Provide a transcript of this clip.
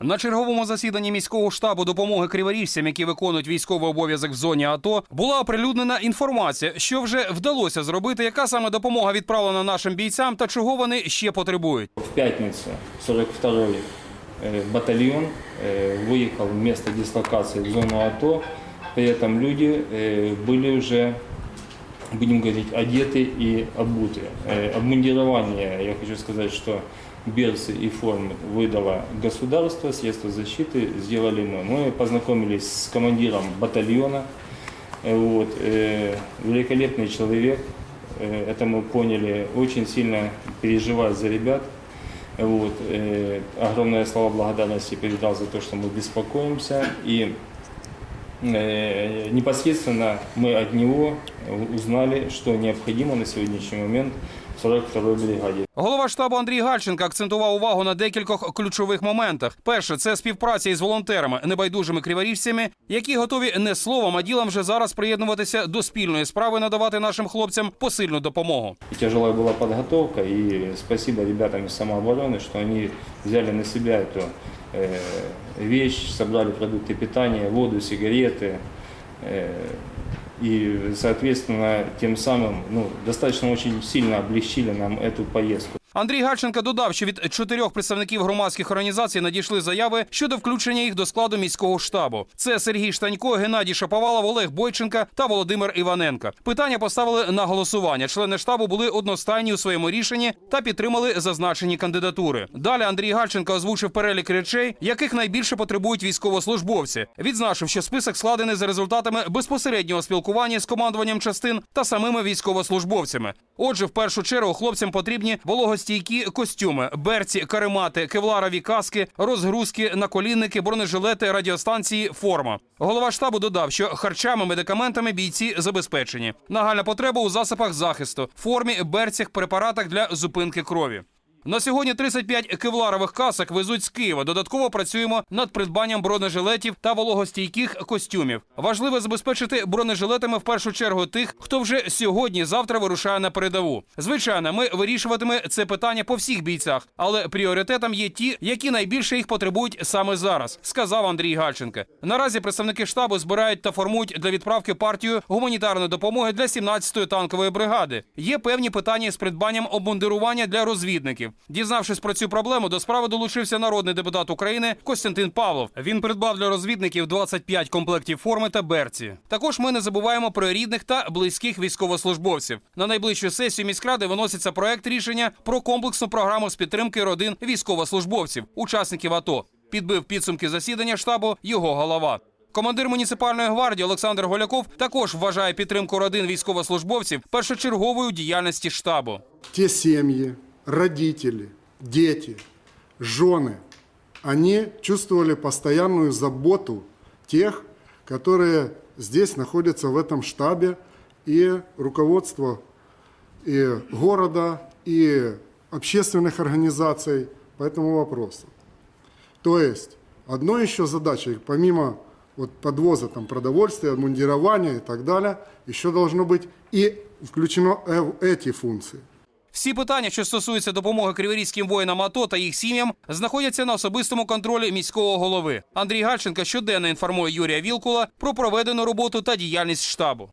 На черговому засіданні міського штабу допомоги криворіжцям, які виконують військовий обов'язок в зоні АТО, була оприлюднена інформація, що вже вдалося зробити, яка саме допомога відправлена нашим бійцям та чого вони ще потребують. В пятницу 42-й э, батальон э, выехал в место дислокации в зону АТО. При этом люди э, были уже, будем говорить, одеты и обуты. Э, Обмундирование, я хочу сказать, что берцы и формы выдало государство, средства защиты сделали мы. Мы познакомились с командиром батальона, Э, Вот, э, великолепный человек, это мы поняли, очень сильно переживает за ребят. Вот, огромное слово благодарности передал за то, что мы беспокоимся. И непосредственно мы от него узнали, что необходимо на сегодняшний момент в 42-й бригаде. Голова штабу Андрій Гальченко акцентував увагу на декількох ключових моментах. Перше це співпраця із волонтерами, небайдужими криворіжцями, які готові не словом, а ділом вже зараз приєднуватися до спільної справи, надавати нашим хлопцям посильну допомогу. И тяжелая была подготовка, и спасибо ребятам из самообороны, что они взяли на себя эту э, вещь, собрали продукты питания, воду, сигареты, э, и, соответственно, тем самым ну, достаточно очень сильно облегчили нам эту поездку. Андрій Гальченко додав, що від чотирьох представників громадських організацій надійшли заяви щодо включення їх до складу міського штабу. Це Сергій Штанько, Геннадій Шаповалов, Олег Бойченка та Володимир Іваненко. Питання поставили на голосування. Члени штабу були одностайні у своєму рішенні та підтримали зазначені кандидатури. Далі Андрій Гальченко озвучив перелік речей, яких найбільше потребують військовослужбовці. Відзначив, що список складений за результатами безпосереднього спілкування з командуванням частин та самими військовослужбовцями. Отже, в першу чергу хлопцям потрібні вологостійкі костюми, берці, каремати, кевларові каски, розгрузки, наколінники, бронежилети, радіостанції, форма. Голова штабу додав, що харчами, медикаментами бійці забезпечені. Нагальна потреба у засобах захисту, формі, берцях, препаратах для зупинки крові. На сьогодні 35 кевларових касок везуть з Києва. Додатково працюємо над придбанням бронежилетів та вологостійких костюмів. Важливо забезпечити бронежилетами в першу чергу тих, хто вже сьогодні-завтра вирушає на передову. Звичайно, ми вирішуватиме це питання по всіх бійцях, але пріоритетом є ті, які найбільше їх потребують саме зараз, сказав Андрій Гальченко. Наразі представники штабу збирають та формують для відправки партію гуманітарної допомоги для 17-ї танкової бригади. Є певні питання з придбанням обмундирування для розвідників. Дізнавшись про цю проблему, до справи долучився народний депутат України Костянтин Павлов. Він придбав для розвідників 25 комплектів форми та берці. Також ми не забуваємо про рідних та близьких військовослужбовців. На найближчу сесію міськради виноситься проект рішення про комплексну програму з підтримки родин військовослужбовців, учасників АТО. Підбив підсумки засідання штабу його голова. Командир муніципальної гвардії Олександр Голяков також вважає підтримку родин військовослужбовців першочерговою діяльності штабу. те семьи, родители, дети, жены, они чувствовали постоянную заботу тех, которые здесь находятся в этом штабе, и руководство и города, и общественных организаций по этому вопросу. То есть, одной еще задачей, помимо вот подвоза там, продовольствия, обмундирования и так далее, еще должно быть и включено э, в эти функции. Всі питання, що стосуються допомоги криворізьким воїнам АТО та їх сім'ям, знаходяться на особистому контролі міського голови. Андрій Гальченко щоденно інформує Юрія Вілкула про проведену роботу та діяльність штабу.